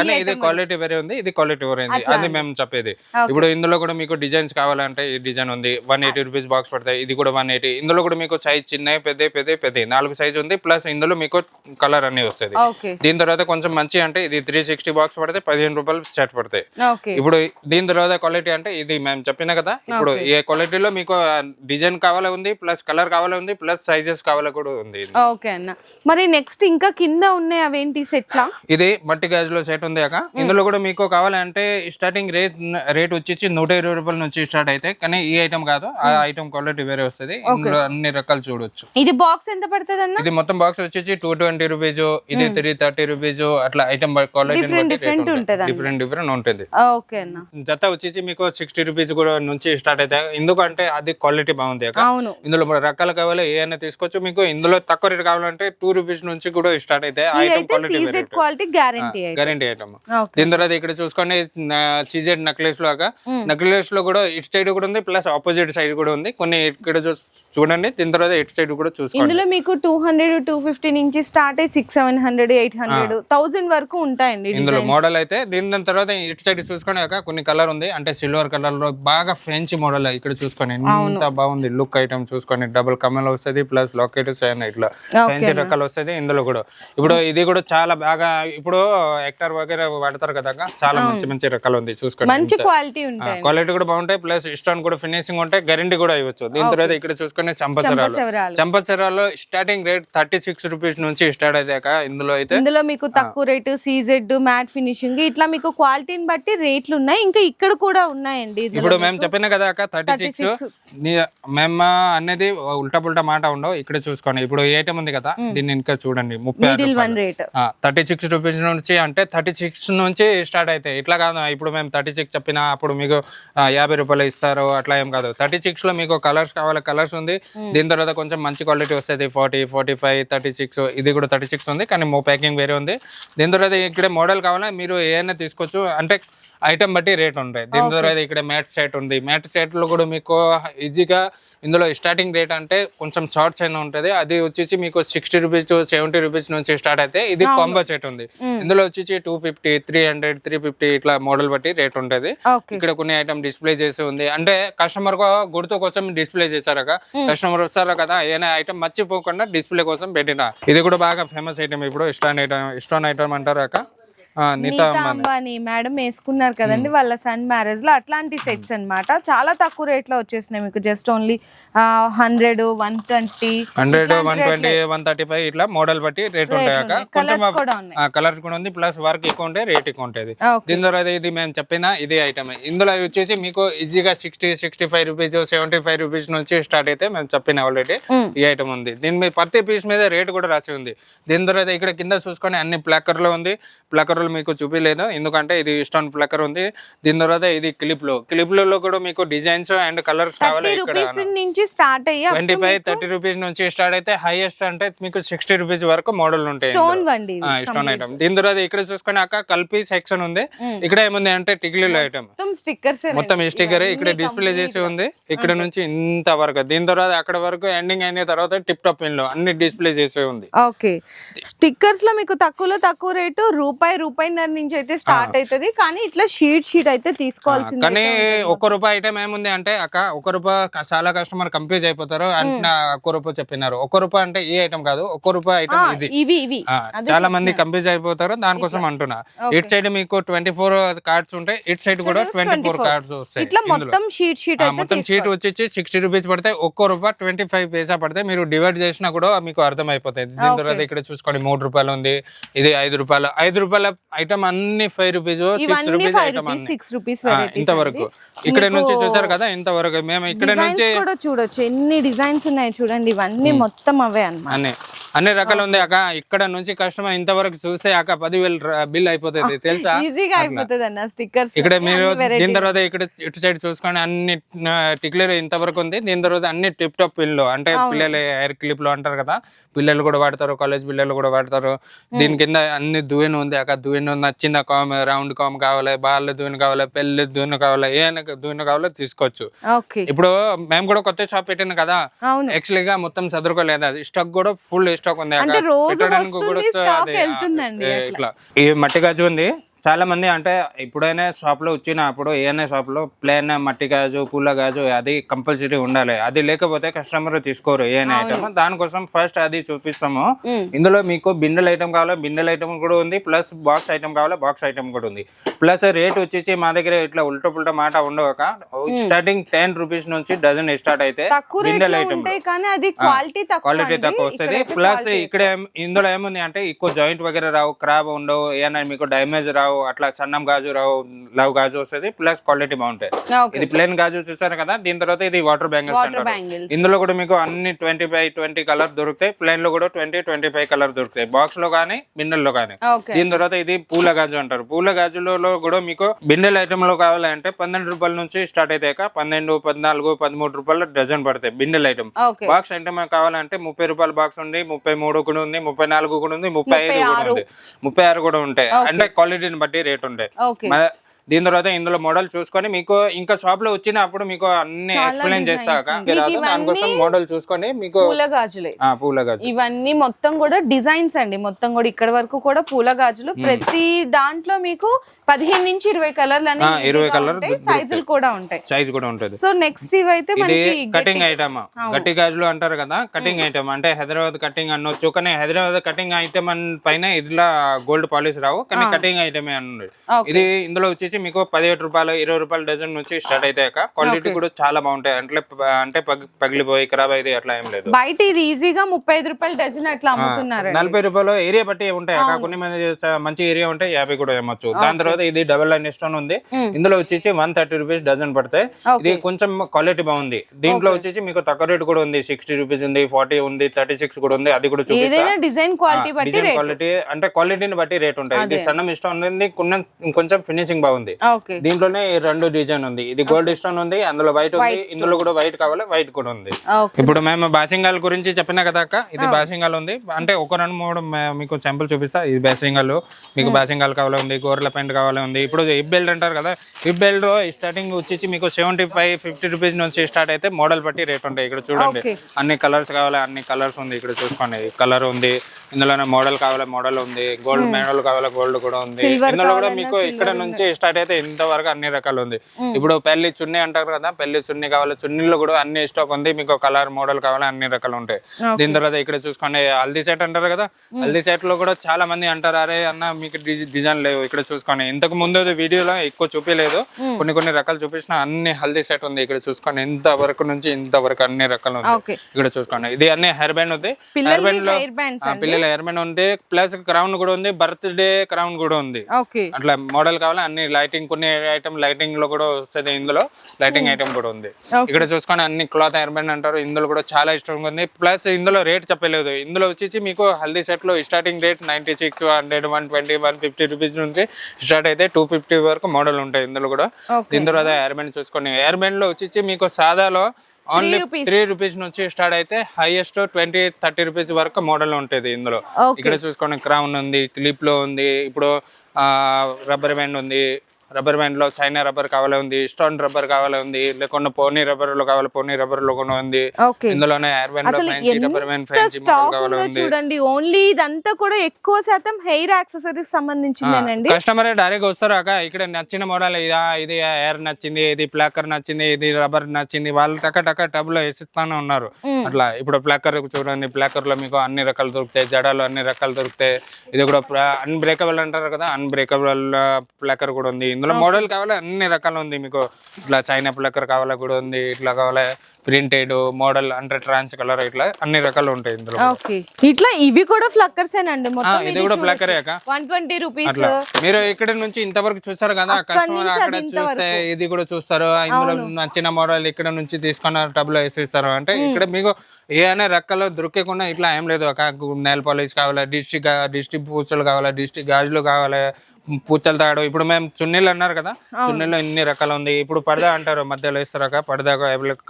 కానీ ఇది క్వాలిటీ వేరే ఉంది ఇది క్వాలిటీ వేరే ఉంది. అది మేము చెప్పేది. ఇప్పుడు ఇందులో కూడా మీకు డిజైన్స్ కావాలంటే ఈ డిజైన్ ఉంది. వన్ ఎయిటీ రూపీస్ బాక్స్ పడతాయి ఇది కూడా వన్ ఎయిటీ ఇందులో కూడా మీకు సైజ్ చిన్న పెద్ద పెద్ద పెద్ద నాలుగు సైజ్ ఉంది ప్లస్ ఇందులో మీకు కలర్ అన్ని వస్తుంది. దీని తర్వాత కొంచెం మంచి అంటే ఇది త్రీ సిక్స్టీ బాక్స్ పడితే పదిహేను రూపాయలు సెట్ పడతాయి. ఇప్పుడు దీని తర్వాత క్వాలిటీ అంటే ఇది మేము చెప్పిన కదా ఇప్పుడు ఏ క్వాలిటీలో మీకు డిజైన్ కావాలా ఉంది ప్లస్ కలర్ కావాలా ఉంది ప్లస్ సైజెస్ కావాలా కూడా ఉంది. ఓకే అన్న. మరి నెక్స్ట్ ఇంకా కింద ఉన్నాయి అవేంటి సెట్లా? ఇది మట్టి గాజులో సెట్ ఉంది అక్క. ఇందులో కూడా మీకు కావాలంటే స్టార్టింగ్ రేట్ రేట్ వచ్చేసి నూట ఇరవై రూపాయల నుంచి స్టార్ట్ అయితే కానీ ఈ ఐటమ్ కాదు ఆ ఐటమ్ క్వాలిటీ వేరే వస్తుంది. ఇందులో అన్ని రకాలు చూడొచ్చు. ఇది బాక్స్ ఎంత పడుతుంది ఇది మొత్తం బాక్స్ వచ్చేసి టూ ట్వంటీ రూపీస్ ఇది త్రీ థర్టీ రూపీస్ అట్లా ఐటమ్ క్వాలిటీ different ఉంటది. డిఫరెంట్ డిఫరెంట్ ఉంటుంది. ఓకే అన్న. జత వచ్చేసి మీకు సిక్స్టీ రూపీస్ కూడా నుంచి స్టార్ట్ అవుతాయి ఎందుకంటే అది క్వాలిటీ బాగుంది అవును. ఇందులో మూడు రకాలు కావాలి ఏ అయినా తీసుకోవచ్చు మీకు ఇందులో తక్కువ రేట్ కావాలంటే టూ రూపీస్ నుంచి కూడా స్టార్ట్ అయితే ఐటమ్ ఇదైతే quality CZ quality guarantee guarantee item దీని తర్వాత ఇక్కడ చూసుకోండి సీజెడ్ నెక్లెస్ లాగా నెక్లెస్లో కూడా ఇటు సైడ్ కూడా ఉంది ప్లస్ ఆపోజిట్ సైడ్ కూడా ఉంది. కొన్ని ఇక్కడ చూడండి దీని తర్వాత ఇటు సైడ్ కూడా చూసుకోండి. ఇందులో మీకు టూ హండ్రెడ్ టూ ఫిఫ్టీ నుంచి స్టార్ట్ అయ్యి six seven hundred eight hundred ఇచ్చారు థౌజండ్ వరకు ఉంటాయండి ఇందులో మోడల్ అయితే దీని దాని తర్వాత ఇటు సైడ్ చూసుకొని కొన్ని కలర్ ఉంది. అంటే సిల్వర్ కలర్లో బాగా ఫ్రెంచ్ మోడల్ ఇక్కడ చూసుకొని ఎంత బాగుంది లుక్ ఐటమ్ చూసుకొని డబుల్ కమల్ వస్తుంది ప్లస్ లాకెట్స్ అయినా ఇట్లా ఫ్రెంచ్ రకాలు వస్తుంది ఇందులో కూడా. ఇప్పుడు ఇది కూడా చాలా బాగా ఇప్పుడు హెక్టర్ వగేరా వాడతారు కదా చాలా మంచి మంచి రకాలు ఉంది చూసుకోండి మంచి క్వాలిటీ ఉంటాయి క్వాలిటీ కూడా బాగుంటాయి ప్లస్ స్టోన్ కూడా ఫినిషింగ్ ఉంటాయి గ్యారంటీ కూడా ఇవ్వచ్చు. దీని తర్వాత ఇక్కడ చూసుకునే చంపసరాలు. చంపసరాల్లో starting rate thirty six rupees నుంచి స్టార్ట్ అయ్యాక ఇందులో అయితే ఇందులో మీకు తక్కువ రేటు సీజెడ్ మ్యాట్ ఫినిషింగ్ ఇట్లా మీకు క్వాలిటీని బట్టి రేట్లు ఉన్నాయి. ఇంకా ఇక్కడ కూడా ఉన్నాయండి ఇప్పుడు మేము చెప్పిన కదా అక్క థర్టీ సిక్స్. మేము అనేది ఉల్టా పుల్టా మాట ఉండవు. ఇక్కడ చూసుకోండి. ఇప్పుడు ఏ ఐటమ్ ఉంది కదా దీన్ని ఇంకా చూడండి. ముప్పై థర్టీ సిక్స్ రూపీస్ నుంచి అంటే థర్టీ సిక్స్ నుంచి స్టార్ట్ అవుతాయి ఇట్లా కాదు. ఇప్పుడు మేము థర్టీ సిక్స్ చెప్పిన అప్పుడు మీకు యాభై రూపాయలు ఇస్తారు. అట్లా ఏం కాదు. థర్టీ సిక్స్లో మీకు కలర్స్ కావాలి కలర్స్ ఉంది. దీని తర్వాత కొంచెం మంచి క్వాలిటీ వస్తుంది. Forty forty five thirty six. ఇది కూడా థర్టీ సిక్స్ ఉంది కానీ మో ప్యాకింగ్ వేరే ఉంది. దీని తర్వాత ఇక్కడ మోడల్ కావాలా? మీరు ఏమైనా తీసుకోవచ్చు. అంటే ఐటమ్ బట్టి రేట్ ఉంటాయి. దీని తర్వాత ఇక్కడ మ్యాట్ సెట్ ఉంది. మ్యాట్ సెట్లో కూడా మీకు ఈజీగా ఇందులో స్టార్టింగ్ రేట్ అంటే కొంచెం షార్ట్స్ అయినా ఉంటుంది. అది వచ్చేసి మీకు సిక్స్టీ రూపీస్ సెవెంటీ రూపీస్ నుంచి స్టార్ట్ అయితే ఇది కాంబో సెట్ ఉంది. ఇందులో వచ్చేసి two fifty three hundred three fifty ఇట్లా మోడల్ బట్టి రేట్ ఉంటుంది. ఇక్కడ కొన్ని ఐటమ్ డిస్ప్లే చేసి ఉంది. అంటే కస్టమర్ గుర్తు కోసం డిస్ప్లే చేశారు కస్టమర్ వస్తారు కదా? ఏదైనా ఐటమ్ మర్చిపోకుండా డిస్ప్లే కోసం పెట్టిన. ఇది కూడా బాగా ఫేమస్ ఐటమ్ ఇప్పుడు ఇస్టాన్ ఐటమ్ ఇస్టాన్ ఐటమ్ అంటారు అక్క? నీతా అంబానీ మేడం వేసుకున్నారు కదండి వాళ్ళ సన్ మ్యారేజ్లో అట్లాంటి సెట్స్ అన్నమాట. చాలా తక్కువ రేట్లో వచ్చేసినాయి మీకు just only hundred one twenty hundred one twenty one thirty five ఇట్లా మోడల్ బట్టి రేట్ ఉంటాయి కొంచెం కలర్స్ కూడా ఉంది ప్లస్ వర్క్ ఎక్కువ ఉంటే రేట్ ఎక్కువ ఉంటుంది దీని తర్వాత ఇది మేము చెప్పిన ఇదే ఐటమ్ ఇందులో వచ్చేసి మీకు ఈజీగా sixty sixty five rupees seventy five rupees నుంచి స్టార్ట్ అయితే మేము చెప్పిన ఆల్రెడీ ఈ ఐటమ్ ఉంది. దీని మీద ప్రతి పీస్ మీద రేట్ కూడా రాసి ఉంది. దీని తర్వాత ఇక్కడ కింద చూసుకొని అన్ని ప్లాకర్లో ఉంది. ప్లాకర్ లో మీకు చూపించలేదు ఎందుకంటే ఇది స్టోన్ ప్లాకర్ ఉంది. దీని తర్వాత ఇది క్లిప్లో క్లిప్లో కూడా మీకు డిజైన్స్ అండ్ కలర్స్ కావాలి ఇక్కడ. నుంచి స్టార్ట్ అయ్యి ట్వంటీ ఫైవ్ థర్టీ రూపీస్ నుంచి స్టార్ట్ అయితే హైయెస్ట్ అంటే మీకు సిక్స్టీ రూపీస్ వరకు మోడల్ ఉంటాయి స్టోన్ ఐటమ్. దీని తర్వాత ఇక్కడ చూసుకుని అక్క కల్పి సెక్షన్ ఉంది. ఇక్కడ ఏముంది అంటే టిక్లీలు ఐటమ్. మొత్తం స్టిక్కర్స్ మొత్తం ఈ స్టిక్కర్ ఇక్కడ డిస్ప్లే చేసి ఉంది. ఇక్కడ నుంచి ఇంత వరకు. దీని తర్వాత అక్కడ వరకు ఎండింగ్ అయిన తర్వాత టిప్ టాప్ పిన్లో అన్ని డిస్ప్లే చేసి ఉంది. ఓకే. స్టిక్కర్స్లో మీకు తక్కువలో తక్కువ రేటు రూపాయి రూపాయిన్నర నుంచి అయితే స్టార్ట్ అవుతుంది కానీ ఇట్లా షీట్ షీట్ అయితే తీసుకోవాల్సింది కానీ ఒక్క రూపాయి ఐటమ్ ఏముంది అంటే అక్క ఒక్క రూపాయి చాలా కస్టమర్ కంప్యూజ్ అయిపోతారు అంటే ఒక్క రూపాయి చెప్పినారు. ఒక్క రూపాయి అంటే ఈ ఐటమ్ కాదు ఒక్క రూపాయి ఐటమ్ ఇది. ఇవి ఇవి. చాలా మంది కంప్యూజ్ అయిపోతారు దానికోసం అంటున్నా. ఇట్ సైడ్ మీకు ట్వంటీ ఫోర్ కార్డ్స్ ఉంటాయి ఇట్ సైడ్ కూడా ట్వంటీ ఫోర్ కార్డ్స్ వస్తాయి ఇట్లా మొత్తం షీట్ షీట్ మొత్తం షీట్ వచ్చేసి సిక్స్టీ రూపీస్ పడితే ఒక్కో రూపాయి ట్వంటీ ఫైవ్ పైసా పడితే మీరు డివైడ్ చేసినా కూడా మీకు అర్థం అయిపోతుంది దీని తర్వాత ఇక్కడ చూసుకోండి మూడు రూపాయలు ఉంది ఇది ఐదు రూపాయలు. ఐదు రూపాయల ఐటమ్ అన్ని five rupees six rupees item six rupees ఇంతవరకు. ఇక్కడ నుంచి చూసారు కదా ఇంతవరకు. మేము ఇక్కడ నుంచి కూడా చూడొచ్చు. ఎన్ని డిజైన్స్ ఉన్నాయి చూడండి ఇవన్నీ మొత్తం అవే అన్నమాట. అన్ని రకాలు ఉంది అక్క. ఇక్కడ నుంచి కస్టమర్ ఇంతవరకు చూస్తే అక్క పదివేలు బిల్ అయిపోతుంది తెలుసా? ఈజీగా అయిపోతుంది అన్న స్టిక్కర్స్ ఇక్కడ మీరు దీని తర్వాత ఇక్కడ ఇటు సైడ్ చూసుకొని అన్ని టిక్లర్ ఇంతవరకు ఉంది. దీని తర్వాత అన్ని టిప్ టాప్ పిల్లు అంటే పిల్లలు హెయిర్ క్లిప్లో అంటారు కదా పిల్లలు కూడా వాడతారు కాలేజ్ పిల్లలు కూడా వాడతారు. దీని కింద అన్ని దువ్వెన ఉంది అక్కడ దువ్వెన నచ్చిన కామ్ రౌండ్ కామ్ కావాలి బాల్ దువ్వెన కావాలి పెళ్ళి దువ్వెన కావాలి ఏ దువ్వెన కావాలో తీసుకోవచ్చు. ఇప్పుడు మేము కూడా కొత్త షాప్ పెట్టాను కదా అవును. యాక్చువల్లీ గా మొత్తం చదువుకోలేదు స్టాక్ కూడా ఫుల్ స్టాక్ ఉంది. అంటే రోజు వస్తుంది, అదే, వెళ్తుందండి ఏ, ఇట్లా. ఈ మట్టి గాజు ఉంది. చాలా మంది అంటే ఇప్పుడైనా షాప్లో వచ్చినప్పుడు ఏదైనా షాప్లో ప్లేన్ మట్టి గాజు పూల గాజు అది కంపల్సరీ ఉండాలి. అది లేకపోతే కస్టమర్ తీసుకోరు ఏదైనా ఐటమ్. దానికోసం ఫస్ట్ అది చూపిస్తాము. ఇందులో మీకు బిండెల్ ఐటమ్ కావాలి? బిండెల్ ఐటమ్ కూడా ఉంది. ప్లస్ బాక్స్ ఐటమ్ కావాలి? బాక్స్ ఐటమ్ కూడా ఉంది. ప్లస్ రేట్ వచ్చేసి మా దగ్గర ఇట్లా ఉల్టా పుల్టా మాట ఉండవక స్టార్టింగ్ టెన్ రూపీస్ నుంచి డజన్ స్టార్ట్ అయితే బిండెల్ ఐటమ్ క్వాలిటీ తక్కువ వస్తుంది. ప్లస్ ఇక్కడ ఇందులో ఏముంది అంటే ఎక్కువ జాయింట్ వగేరా రావు క్రాబ్ ఉండవు ఏమైనా మీకు డ్యామేజ్ రావు అట్లా సన్నం గాజు రావు లవ్ గాజు వస్తుంది ప్లస్ క్వాలిటీ బాగుంటాయి. ఇది ప్లేన్ గాజు చూసారు కదా దీని తర్వాత ఇది వాటర్ బ్యాంగిల్స్ అంటారు. ఇందులో కూడా మీకు అన్ని ట్వంటీ ఫైవ్ ట్వంటీ కలర్ దొరుకుతాయి ప్లేన్లో కూడా ట్వంటీ ట్వంటీ ఫైవ్ కలర్ దొరుకుతాయి. బాక్స్లో కానీ బిండెల్లో కానీ దీని తర్వాత ఇది పూల గాజు అంటారు. పూల గాజులలో కూడా మీకు బిండెల్ ఐటమ్లో కావాలంటే పన్నెండు రూపాయల నుంచి స్టార్ట్ అయితే పన్నెండు పద్నాలుగు పదమూడు రూపాయలు డజన్ పడతాయి బిండెల్ ఐటమ్ బాక్స్ అంటే మనకు కావాలంటే ముప్పై రూపాయల బాక్స్ ఉంది ముప్పై మూడు కూడా ఉంది ముప్పై నాలుగు కూడా ఉంది ముప్పై ఐదు కూడా ఉంది. ముప్పై ఆరు కూడా ఉంటాయి. అంటే క్వాలిటీని బట్టి రేట్ ఉంటాయి. దీని తర్వాత ఇందులో మోడల్ చూసుకొని మీకు ఇంకా షాప్లో వచ్చినప్పుడు మీకు అన్ని ఎక్స్ప్లెయిన్ చేస్తా designs. అక్క. ఉన్నాయి. రాదు, మీకు దానికోసం మోడల్ చూసుకొని మీకు పూల గాజులే పూల గాజు ఇవన్నీ మొత్తం కూడా డిజైన్స్ అండి. మొత్తం కూడా ఇక్కడ వరకు కూడా పూల గాజులు ప్రతి దాంట్లో మీకు పదిహేను నుంచి ఇరవై కలర్లు ఆ, ఇరవై ఉంటాయి. సైజులు కూడా ఉంటాయి. సైజ్ కూడా ఉంటుంది. సో నెక్స్ట్ ఇవైతే మనకి కటింగ్ ఐటమ్ గట్టి గాజులు అంటారు కదా కటింగ్ ఐటమ్ అంటే హైదరాబాద్ కటింగ్ అనొచ్చు కానీ హైదరాబాద్ కటింగ్ ఐటమ్ పైన ఇట్లా గోల్డ్ పాలిష్ రావు కానీ కటింగ్ ఐటమ్ అన్నది Okay. ఇది ఇందులో వచ్చేసి మీకు పదిహేడు రూపాయలు ఇరవై రూపాయల డజన్ నుంచి స్టార్ట్ అయితే క్వాలిటీ కూడా చాలా బాగుంటాయి. అంటే అంటే పగి- పగిలిపోయి ఖరాబ్ అయితే అట్లా ఏం లేదు. బయట ఇది ఈజీగా ముప్పై ఐదు రూపాయలు డజన్ అట్లా అమ్ముతున్నారు. నలభై రూపాయలు ఏరియా బట్టి ఉంటాయి కొన్ని మంది మంచి ఏరియా ఉంటాయి యాభై కూడా ఏమొచ్చు దాని తర్వాత ఇది డబల్ లైన్ స్టోన్ ఉంది. ఇందులో వచ్చేసి వన్ థర్టీ రూపీస్ డజన్ పడతాయి. ఇది కొంచెం క్వాలిటీ బాగుంది. దీంట్లో వచ్చేసి మీకు తక్కువ రేట్ కూడా ఉంది. సిక్స్టీ రూపీస్ ఉంది ఫార్టీ ఉంది థర్టీ సిక్స్ కూడా ఉంది. అది కూడా చూపిస్తా. ఏదైనా డిజైన్ క్వాలిటీ క్వాలిటీ అంటే క్వాలిటీని బట్టి రేట్ ఉంటాయి. ఇది సన్నం స్టోన్ ఉంది. కొంచెం ఫినిషింగ్ బాగుంది. ఓకే. దీంట్లోనే రెండు డిజైన్ ఉంది. ఇది గోల్డ్ స్టోన్ ఉంది అందులో వైట్ ఉంది ఇందులో కూడా వైట్ కావాలి వైట్ కూడా ఉంది. ఇప్పుడు మేము బాసింగాల్ గురించి చెప్పినా కదా అక్క? ఇది బాసింగాల్ ఉంది. అంటే ఒక రెండు మూడు మీకు శాంపుల్ చూపిస్తా. ఇది బాసింగాల్ మీకు బాసింగాల్ కావాలి ఉంది గోర్ల పెయింట్ కావాలి ఉంది. ఇప్పుడు హిప్ బెల్ట్ అంటారు కదా హిప్ బెల్ట్ స్టార్టింగ్ వచ్చేసి మీకు సెవెంటీ ఫైవ్ ఫిఫ్టీ రూపీస్ నుంచి స్టార్ట్ అయితే మోడల్ బట్టి రేట్ ఉంటాయి. ఇక్కడ చూడండి. అన్ని కలర్స్ కావాలి అన్ని కలర్స్ ఉంది ఇక్కడ చూసుకోండి. కలర్ ఉంది ఇందులోనే మోడల్ కావాలి మోడల్ ఉంది గోల్డ్ మెడల్ కావాలి గోల్డ్ కూడా ఉంది. ఇందులో కూడా మీకు ఇక్కడ నుంచి స్టార్ట్ అయితే ఇంతవరకు అన్ని రకాలు ఉంది. ఇప్పుడు పెళ్ళి చున్నీ అంటారు కదా పెళ్ళి చున్నీ కావాలి చున్నీలో కూడా అన్ని స్టాక్ ఉంది. మీకు కలర్ మోడల్ కావాలి అన్ని రకాలు ఉంటాయి. దీని తర్వాత ఇక్కడ చూసుకోండి హల్దీ సెట్ అంటారు కదా హల్దీ సెట్లో కూడా చాలా మంది అంటారు అరే అన్న మీకు డిజ- డిజైన్ లేవు. ఇక్కడ చూసుకోండి. ఇంతకు ముందు వీడియోలో ఎక్కువ చూపించలేదు కొన్ని కొన్ని రకాలు చూపించిన అన్ని హల్దీ సెట్ ఉంది. ఇక్కడ చూసుకోండి ఇంత వరకు నుంచి ఇంత వరకు అన్ని రకాలు ఉంది. ఇక్కడ చూసుకోండి. ఇది అన్ని హెయిర్ బ్యాండ్ ఉంది. హెయిర్ బ్యాండ్లో పిల్లల హెయిర్ బ్యాండ్ ఉంది. ప్లస్ క్రౌన్ కూడా ఉంది బర్త్డే క్రౌన్ కూడా ఉంది. అట్లా మోడల్ కావాలి అన్ని లైటింగ్ కొన్ని ఐటమ్ లైటింగ్లో కూడా వస్తుంది ఇందులో. లైటింగ్ ఐటమ్ కూడా ఉంది. ఇక్కడ చూసుకొని అన్ని క్లాత్ హెయిర్ బ్యాండ్ అంటారు. ఇందులో కూడా చాలా ఇష్టంగా ఉంది. ప్లస్ ఇందులో రేట్ చెప్పలేదు. ఇందులో వచ్చేసి మీకు హల్దీ సెట్లో starting rate ninety six hundred one twenty one fifty rupees నుంచి స్టార్ట్ అయితే టూ ఫిఫ్టీ వరకు మోడల్ ఉంటాయి ఇందులో కూడా. దీని తర్వాత హెయిర్ బ్యాండ్లో వచ్చేసి మీకు సాదాలో ఓన్లీ. త్రీ రూపీస్ నుంచి స్టార్ట్ అయితే హైయెస్ట్ ట్వంటీ థర్టీ రూపీస్ వరకు మోడల్ ఉంటుంది ఇందులో. ఇక్కడ చూసుకోండి క్రౌన్ ఉంది క్లిప్లో ఉంది. ఇప్పుడు రబ్బర్ బ్యాండ్ ఉంది. రబ్బర్ బ్యాండ్లో చైనా రబ్బర్ కావాలి ఉంది స్టోన్ రబ్బర్ కావాలి ఉంది లేకుండా పోనీ రబ్బర్లో కావాలి పోనీ రబ్బర్లో కూడా ఉంది ఇందులోనే బ్యాండ్లో అసలు ఫ్యాన్సీ రబ్బర్ బ్యాండ్ ఎంత ఫ్యాన్సీ మోడల్ స్టాక్ కావాలి ఉందో ఉంది. చూడండి ఓన్లీ ఇదంతా కూడా ఎక్కువ శాతం హెయిర్ యాక్సెసరీస్ సంబంధించిందేనండి. కస్టమర్ డైరెక్ట్ వస్తారు అక్క ఇక్కడ నచ్చిన మోడల్ ఇదా ఇది హెయిర్ నచ్చింది ఇది ప్లాకర్ నచ్చింది ఇది రబ్బర్ నచ్చింది వాళ్ళు టక టక టబ్లో వేసిస్తానే ఉన్నారు. అట్లా ఇప్పుడు ప్లాకర్ చూడండి ప్లాకర్లో మీకు అన్ని రకాలు దొరుకుతాయి జడాలు అన్ని రకాలు దొరుకుతాయి. ఇది కూడా అన్బ్రేకబుల్ అంటారు కదా అన్బ్రేకబుల్ ప్లాకర్ కూడా ఉంది. ఇందులో మోడల్ కావాలి? అన్ని రకాలు ఉంది. మీకు ఇట్లా చైనా ప్లాకర్ కావాలా కూడా ఉంది ఇట్లా కావాలి? ప్రింటెడ్ మోడల్ అంటే ట్రాన్స్ కలర్ ఇట్లా అన్ని రకాలు ఉంటాయి ఇందులో. ఓకే. ఇట్లా ఇవి కూడా ఫ్లక్కర్స్ మొత్తం ఇది కూడా అక్క? One twenty rupees. మీరు ఇక్కడ నుంచి ఇంతవరకు చూస్తారు కదా కస్టమర్ అక్కడ చూస్తే ఇది కూడా చూస్తారు. ఇందులో నచ్చిన మోడల్ ఇక్కడ నుంచి తీసుకున్న టబ్లో వేసేస్తారు. అంటే ఇక్కడ మీకు ఏ అనే రక్కలు దొరికకుండా ఇట్లా ఏం లేదు ఒక నెల్ పాలిష్ కావాలా డిస్ట్రిక్ డిస్ట్రిక్ట్ పూచలు కావాలా డిస్ట్రిక్ట్ గాజులు కావాలి పూచలు తాడు ఇప్పుడు మేము చున్నీలు అన్నారు కదా చున్నీలో ఇన్ని రకాలు ఉంది. ఇప్పుడు పడదా అంటారు మధ్యలో వేస్తారాక పడదా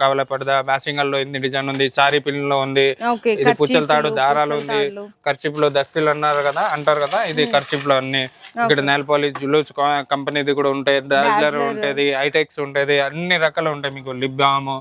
కావాలా పడదా? బ్యాసింగల్లో ఇన్ని డిజైన్ ఉంది సారీ పిన్లో ఉంది ఓకే ఇది పుచ్చల తాడు దారాలు ఉంది. ఖర్చిప్లో దస్తీలు అన్నారు కదా అంటారు కదా ఇది ఖర్చిప్లో అన్ని. ఇక్కడ నెల్ పాలిష్ జులూస్ కంపెనీది కూడా ఉంటాయి డాజ్లర్ ఉంటది ఐటెక్స్ ఉంటది అన్ని రకాలు ఉంటాయి మీకు. లిప్ బామ్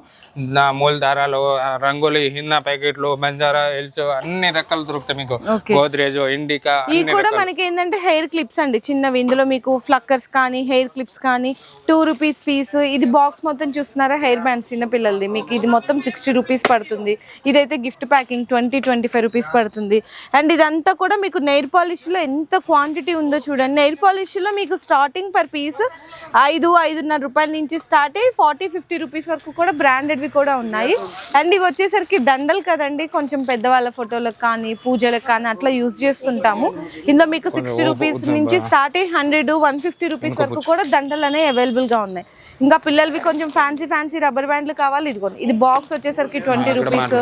మూల దారాలు రంగోలి హిన్నా ప్యాకెట్లు బంజారా హిల్స్ అన్ని రకాలు దొరుకుతాయి మీకు. గోద్రేజ్ ఇండికా అన్ని కూడా మనకి ఏంటంటే హెయిర్ క్లిప్స్ అండి చిన్నవి. ఇందులో మీకు ఫ్లక్కర్స్ కానీ హెయిర్ క్లిప్స్ కానీ టూ రూపీస్ పీస్ ఇది బాక్స్ మొత్తం చూస్తున్నారా? హెయిర్ బ్యాండ్స్ చిన్న పిల్లలది మీకు ఇది మొత్తం సిక్స్టీ రూపీస్ పడుతుంది. ఇదైతే gift packing twenty twenty five rupees పడుతుంది. అండ్ ఇదంతా కూడా మీకు నెయిల్ పాలిష్లో ఎంత క్వాంటిటీ ఉందో చూడండి. నెయిల్ పాలిష్లో మీకు స్టార్టింగ్ పర్ పీస్ ఐదు ఐదున్నర రూపాయల నుంచి స్టార్ట్ అయ్యి ఫార్టీ ఫిఫ్టీ రూపీస్ వరకు కూడా బ్రాండెడ్వి కూడా ఉన్నాయి. అండ్ ఇవి వచ్చేసరికి దండలు కదండి. కొంచెం పెద్దవాళ్ళ ఫోటోలకు కానీ పూజలకు కానీ అట్లా యూజ్ చేస్తుంటాము. ఇందులో మీకు సిక్స్టీ రూపీస్ నుంచి స్టార్ట్ అయ్యి హండ్రెడ్ వన్ ఫిఫ్టీ రూపీస్ వరకు కూడా దండలు అనేవి అవైలబుల్గా ఉన్నాయి. ఇంకా పిల్లలవి కొంచెం ఫ్యాన్సీ ఫ్యాన్సీ రబ్బర్ బ్యాండ్లు కావాలి. ఇదిగోండి. ఇది బాక్స్ వచ్చేసరికి twenty rupees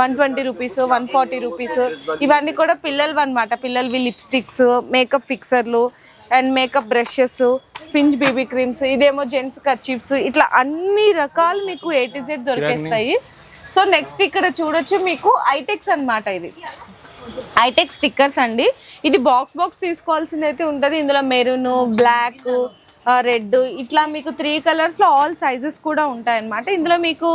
one twenty rupees one forty rupees ఇవన్నీ కూడా పిల్లలవి అనమాట పిల్లలవి lipsticks makeup ఫిక్సర్లు and makeup brushes sponge baby creams ఇదేమో జెంట్స్ కర్చీఫ్స్ ఇట్లా అన్ని రకాలు మీకు ఏ టు జెడ్ దొరికేస్తాయి. సో నెక్స్ట్ ఇక్కడ చూడొచ్చు మీకు ఐటెక్స్ అన్నమాట ఇది. ఐటెక్ స్టిక్కర్స్ అండి. ఇది బాక్స్ బాక్స్ తీసుకోవాల్సింది అయితే ఉంటుంది. ఇందులో మెరూన్ బ్లాక్ రెడ్. ఇట్లా మీకు త్రీ కలర్స్లో ఆల్ సైజెస్ కూడా ఉంటాయి అన్నమాట ఇందులో మీకు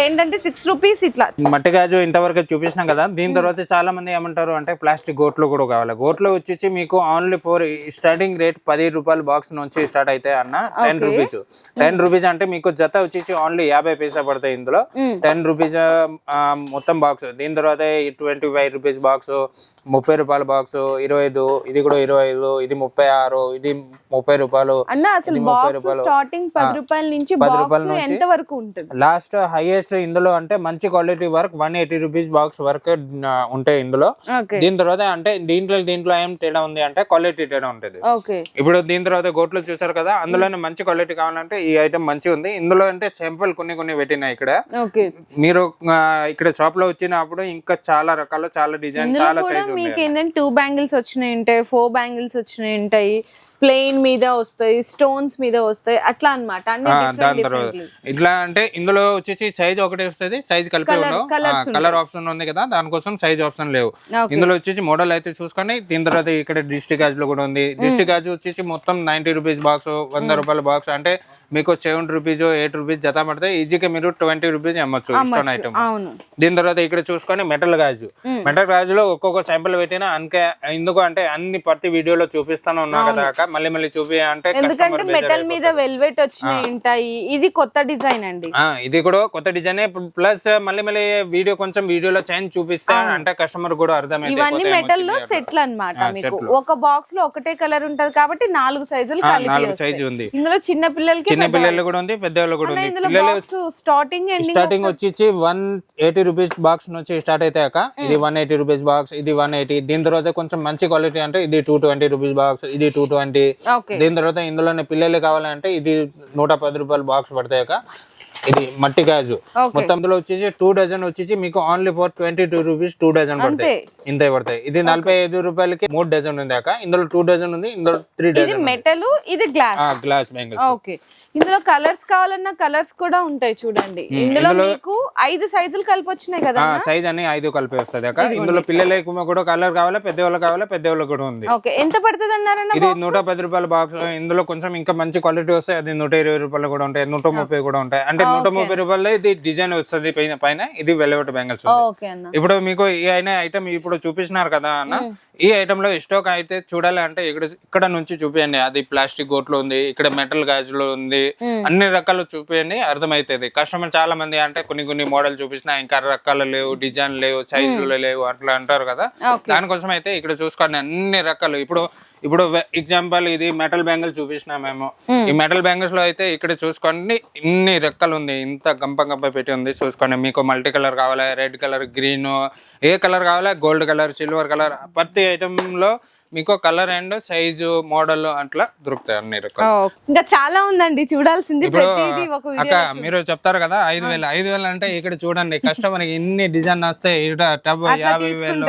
ఏంటంటే సిక్స్ రూపీస్ ఇట్లా. మట్టి గాజు ఇంతవరకు చూపించినాం కదా. దీని తర్వాత చాలా మంది ఏమంటారు అంటే ప్లాస్టిక్ గోట్లు కూడా కావాలి. గోట్లు వచ్చి మీకు ఓన్లీ ఫోర్ స్టార్టింగ్ రేట్ పది రూపాయల బాక్స్ నుంచి స్టార్ట్ అయితే అన్న టెన్ రూపీస్ టెన్ రూపీస్ అంటే మీకు జత వచ్చి ఓన్లీ యాభై పైసా పడతాయి ఇందులో. టెన్ రూపీస్ మొత్తం బాక్స్ దీని తర్వాత ట్వంటీ ఫైవ్ రూపీస్ బాక్స్ ముప్పై రూపాయల బాక్స్ ఇరవై ఐదు ఇది కూడా ఇరవై ఐదు ఇది ముప్పై ఆరు ఇది ముప్పై రూపాయలు. అన్న అసలు బాక్స్. స్టార్టింగ్ పది రూపాయల నుంచి పది రూపాయల బాక్స్ నుంచి ఎంత వరకు ఉంటుంది? లాస్ట్ హైయెస్ట్ ఇందులో అంటే మంచి quality work one eighty rupees box work ఉంటాయి ఇందులో. దీని తర్వాత అంటే దీంట్లో దీంట్లో ఏం తేడా ఉంది అంటే క్వాలిటీ తేడా ఉంటుంది. ఇప్పుడు దీని తర్వాత గోట్లు చూసారు కదా అందులోనే మంచి క్వాలిటీ కావాలంటే ఈ ఐటమ్ మంచిగా ఉంది. ఇందులో అంటే చెంపలు కొన్ని కొన్ని పెట్టినాయి ఇక్కడ. మీరు ఇక్కడ షాప్లో వచ్చినప్పుడు ఇంకా చాలా రకాల చాలా డిజైన్ చాలా సైజ్ మీకు ఉన్నాయి ఏంటంటే టూ బ్యాంగిల్స్ వచ్చినాయి ఉంటాయి ఫోర్ బ్యాంగిల్స్ వచ్చినాయి ఉంటాయి. ప్లెయిన్ మీద వస్తాయి స్టోన్స్ మీద వస్తాయి అట్లా differently. ఇట్లా అంటే ఇందులో వచ్చేసి సైజ్ ఒకటి వస్తుంది సైజ్ కలిపి కలర్ ఆప్షన్ ఉంది కదా దానికోసం సైజ్ ఆప్షన్ లేవు. ఇందులో వచ్చేసి మోడల్ అయితే చూసుకొని దీని తర్వాత ఇక్కడ డిస్ట్రిక్ట్ గాజ్లో కూడా ఉంది. డిస్ట్రిక్ట్ గాజ్ వచ్చేసి మొత్తం నైన్టీ రూపీస్ బాక్స్ వంద రూపాయల బాక్స్ అంటే మీకు సెవెన్ రూపీస్ ఎయిట్ రూపీస్ జత పడితే ఈజీగా మీరు ట్వంటీ రూపీస్ అమ్మచ్చు ఇష్టం ఐటమ్ దీని తర్వాత ఇక్కడ చూసుకొని మెటల్ గాజు మెటల్ గాజు లో ఒక్కొక్క శాంపుల్ పెట్టినా అంకే ఎందుకు అంటే అన్ని ప్రతి వీడియోలో చూపిస్తాను ఉన్నా కదా. మళ్ళీ మళ్ళీ చూపి అంటే ఎందుకంటే మెటల్ మీద వెల్వెట్ వచ్చినాయి ఉంటాయి. ఇది కొత్త డిజైన్ అండి. ఇది కూడా కొత్త డిజైన్ ప్లస్ మళ్ళీ మళ్ళీ వీడియో కొంచెం వీడియోలో చేంజ్ చూపిస్తే అంటే కస్టమర్ కూడా అర్థమైతే ఇవన్నీ మెటల్లో. సెట్లు అన్నమాట ఆ, మీకు. ఒక బాక్స్లో ఒకటే కలర్ ఉంటది కాబట్టి నాలుగు సైజులు నాలుగు. సైజు ఉంది. ఇందులో చిన్న పిల్లలకి చిన్న పిల్లలు కూడా ఉంది పెద్దవాళ్ళు కూడా ఉంది. పిల్లలు స్టార్టింగ్ స్టార్టింగ్ వచ్చి వన్ ఎయిటీ రూపీస్ బాక్స్ నుంచి స్టార్ట్ అయితే ఇది వన్ ఎయిటీ రూపీస్ బాక్స్ ఇది వన్ ఎయిటీ దీని తర్వాత కొంచెం మంచి క్వాలిటీ అంటే ఇది టూ ట్వంటీ రూపీస్ బాక్స్ ఇది టూ ట్వంటీ ఓకే. దీని తర్వాత ఇందులోనే పిల్లలు కావాలంటే ఇది నూట పది రూపాయలు బాక్స్ పడతాయి ఇది మట్టి గాజు. మొత్తం ఇందులో వచ్చేసి టూ డజన్ వచ్చేసి మీకు only for twenty two rupees two dozen పడతాయి ఇంతే పడతాయి. ఇది నలభై ఐదు రూపాయలకి మూడు డజన్ ఉంది అక్క. ఇందులో టూ డజన్ ఉంది ఇందులో త్రీ డజన్ మెటల్ ఇది గ్లాస్ గ్లాస్ బ్యాంగిల్స్ ఓకే. ఇందులో కలర్స్ కావాలన్నా కలర్స్ కూడా ఉంటాయి చూడండి. ఇందులో మీకు ఐదు సైజులు కలిపి వచ్చినాయి కదా సైజ్ అని ఐదు కలిపి వస్తుంది అక్క. ఇందులో పిల్లలకి కూడా కలర్ కావాలా పెద్దవాళ్ళు కావాలా పెద్దవాళ్ళు కూడా ఉంది. ఓకే. ఎంత పడుతుంది అన్నారన్న ఇది నూట పది రూపాయల బాక్స్ ఇందులో కొంచెం ఇంకా మంచి క్వాలిటీ వస్తాయి. అది నూట ఇరవై రూపాయలు కూడా ఉంటాయి నూట ముప్పై కూడా ఉంటాయి. అంటే నూట ముప్పై రూపాయలు ఇది డిజైన్ వస్తుంది పైన పైన ఇది వెల్లవెట్ బ్యాంగిల్స్ ఇప్పుడు మీకు ఈ అయిన ఐటమ్ ఇప్పుడు చూపిస్తున్నారు కదా అన్న ఈ ఐటమ్లో స్టాక్ అయితే చూడాలి అంటే ఇక్కడ ఇక్కడ నుంచి చూపియండి. అది ప్లాస్టిక్ గోట్లో ఉంది ఇక్కడ మెటల్ గాజులో ఉంది అన్ని రకాలు చూపియండి అర్థమైతుంది. కస్టమర్ చాలా మంది అంటే కొన్ని కొన్ని మోడల్ చూపించిన ఇంకా రకాలు లేవు డిజైన్ లేవు సైజులు లేవు అట్లా అంటారు కదా. దానికోసం అయితే ఇక్కడ చూసుకోండి అన్ని రకాలు. ఇప్పుడు ఇప్పుడు ఎగ్జాంపుల్ ఇది మెటల్ బ్యాంగిల్ చూపించిన మేము. ఈ మెటల్ బ్యాంగిల్స్లో అయితే ఇక్కడ చూసుకోండి ఇన్ని రెక్కలు ఉంది. ఇంత గంప గంప పెట్టి ఉంది. చూసుకోండి మీకు మల్టీ కలర్ కావాలా రెడ్ కలర్ గ్రీన్ ఏ కలర్ కావాలా గోల్డ్ కలర్ సిల్వర్ కలర్ ప్రతి ఐటెంలో లో మీకు కలర్ అండ్ సైజు మోడల్ అట్లా దొరుకుతాయి అన్ని రకాలు. ఇంకా చాలా ఉందండి చూడాల్సింది అక్క మీరు చెప్తారు కదా ఐదు వేలు ఐదు వేలు అంటే ఇక్కడ చూడండి కస్టమర్ ఇన్ని డిజైన్ వస్తే ఇక్కడ టబ్ యాభై వేలు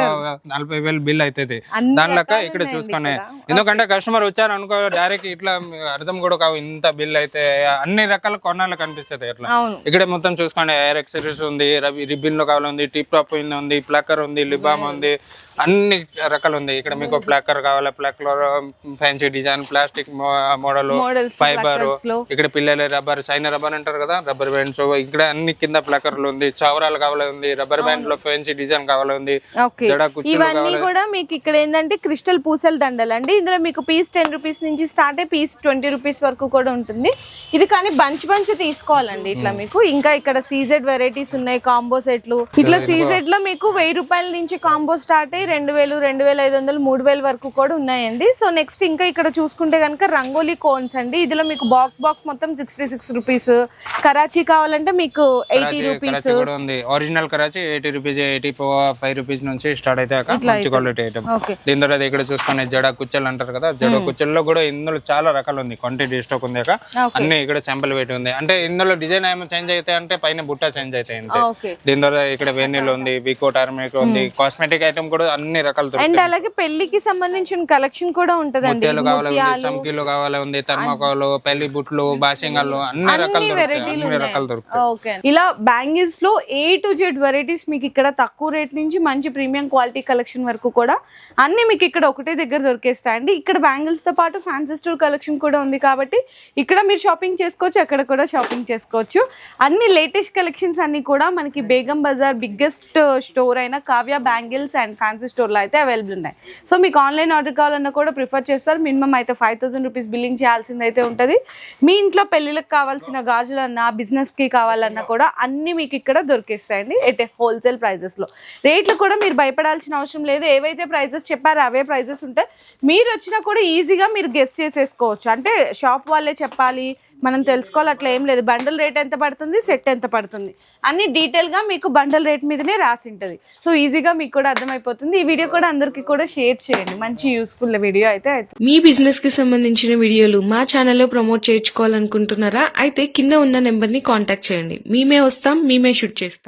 నలభై వేలు బిల్ అవుతుంది అన్ని దాని లెక్క రకాలు ఇక్కడ ఇక్కడ. ఎందుకంటే కస్టమర్ వచ్చారు అనుకో డైరెక్ట్ ఇట్లా అర్థం కూడా కావు ఇంత బిల్ అయితే అన్ని రకాల కొనాలి కనిపిస్తుంది ఇట్లా ఇక్కడ మొత్తం చూసుకోండి ఎయిర్ ఎక్సరీస్ ఉంది రిబిన్లో కావాలి ఉంది టిప్ టాప్ ఉంది ప్లక్కర్ ఉంది లిబామ్ ఉంది అన్ని రకాలు ఉంది. ఇక్కడ మీకు ప్లక్కర్ కావాలి? Plucker fancy design plastic model fibre. ఇక్కడ పిల్లలు రబ్బర్ సైన్ రబ్బర్ అంటారు కదా? రబ్బర్ బ్యాండ్స్ ఇక్కడ అన్ని కింద ప్లక్కర్లు ఉంది. చౌరాలు కావాలి ఉంది. రబ్బర్ బ్యాండ్లో ఫ్యాన్సీ డిజైన్ కావాలి ఉంది. ఇవన్నీ కూడా మీకు ఇక్కడ ఏంటంటే క్రిస్టల్ పూసల దండలు అండి ఇందులో మీకు పీస్ టెన్ రూపీస్ నుంచి స్టార్ట్ అయ్యి పీస్ ట్వంటీ రూపీస్ వరకు కూడా ఉంటుంది. ఇది కానీ బంచ్ బంచ్ తీసుకోవాలండి ఇట్లా మీకు. ఇంకా ఇక్కడ సీజెడ్ వెరైటీస్ ఉన్నాయి కాంబో సెట్లు ఇట్లా సీజెడ్లో మీకు వెయ్యి రూపాయల నుంచి కాంబో స్టార్ట్ అయ్యి రెండు వేలు రెండు వేల ఐదు వందలు మూడు వేల వరకు కూడా ఉన్నాయండి. సో నెక్స్ట్ ఇంకా ఇక్కడ చూసుకుంటే కనుక రంగోలీ కోన్స్ అండి. ఇందులో మీకు బాక్స్ బాక్స్ మొత్తం సిక్స్టీ సిక్స్ రూపీస్ కరాచీ కావాలంటే మీకు ఎయిటీ రూపీస్ ఉంది. Original Karachi eighty rupees eighty four five rupees నుంచి స్టార్ట్ అయితే. మంచి క్వాలిటీ ఐటమ్ దీని తర్వాత ఇక్కడ చూసుకునే జడ కుచ్చలు అంటారు కదా జడ కుచ్చల్లో కూడా ఇందులో చాలా రకాలు ఉంది. క్వాంటిటీ స్టాక్ ఉంది అన్ని ఇక్కడ శాంపుల్ పెట్టి ఉంది. అంటే ఇందులో డిజైన్ ఏమో చేంజ్ అయితే అంటే పైన బుట్ట చేంజ్ అయితే దీని ద్వారా ఇక్కడ వేణీలు ఉంది వికో టర్మిక్ ఉంది. కాస్మెటిక్ ఐటమ్ కూడా అన్ని రకాలు అండ్ అలాగే పెళ్ళికి సంబంధించిన కలెక్షన్ కూడా ఉంటదండి. ముత్యాలు. కావాలి కావాలి ఉంది తర్మకాలు పెళ్ళి బుట్లు బాసింగాలు అన్ని రకాలు దొరుకుతాయి వెరైటీలు అన్ని రకాలు దొరుకుతాయి. ఓకే ఇలా బ్యాంగిల్స్లో ఏ టు జెడ్ వెరైటీస్ మీకు ఇక్కడ తక్కువ రేట్ నుంచి మంచి ప్రీమియం క్వాలిటీ కలెక్షన్ వరకు కూడా అన్ని మీకు ఇక్కడ ఒకటే దగ్గర దొరికేస్తాయండి ఇక్కడ బ్యాంగిల్స్తో పాటు ఫ్యాన్సీ స్టోర్ కలెక్షన్ కూడా ఉంది కాబట్టి ఇక్కడ మీరు షాపింగ్ చేసుకోవచ్చు అక్కడ కూడా షాపింగ్ చేసుకోవచ్చు. అన్ని లేటెస్ట్ కలెక్షన్స్ అన్ని కూడా మనకి బేగం బజార్ బిగ్గెస్ట్ స్టోర్ అయిన కావ్య బ్యాంగిల్స్ అండ్ ఫ్యాన్సీ స్టోర్లో అయితే అవైలబుల్ ఉన్నాయి. సో మీకు ఆన్లైన్ ఆర్డర్ కావాలన్నా కూడా ప్రిఫర్ చేస్తారు. మినిమం అయితే ఫైవ్ థౌసండ్ రూపీస్ బిల్లింగ్ చేయాల్సింది అయితే ఉంటుంది. మీ ఇంట్లో పెళ్ళిళ్ళకి కావాల్సిన గాజులన్నా బిజినెస్కి కావాలన్నా కూడా అన్నీ మీకు ఇక్కడ దొరికేస్తాయండి. ఎట్ హోల్సేల్ ప్రైజెస్లో రేట్లు కూడా మీరు భయపడాల్సిన అవసరం లేదు. ఏవైతే ప్రైజెస్ చెప్పారో అవే ప్రైజెస్ ఉంటాయి. మీరు వచ్చినా కూడా ఈజీగా మీరు గెస్ట్ చేసేసుకోవచ్చు. అంటే షాప్ వాళ్ళే చెప్పాలి మనం తెలుసుకోవాలి అట్లా ఏం లేదు. బండల్ రేట్ ఎంత పడుతుంది సెట్ ఎంత పడుతుంది. అన్ని డీటెయిల్గా మీకు బండల్ రేట్ మీదనే రాసి ఉంటుంది. సో ఈజీగా మీకు కూడా అర్థమైపోతుంది. ఈ వీడియో కూడా అందరికీ కూడా షేర్ చేయండి. మంచి యూస్ఫుల్ వీడియో అయితే మీ బిజినెస్కి సంబంధించిన వీడియోలు మా ఛానల్లో ప్రమోట్ చేయించుకోవాలనుకుంటున్నారా? అయితే కింద ఉన్న నెంబర్ని కాంటాక్ట్ చేయండి. మేమే వస్తాం మేమే షూట్ చేస్తాం.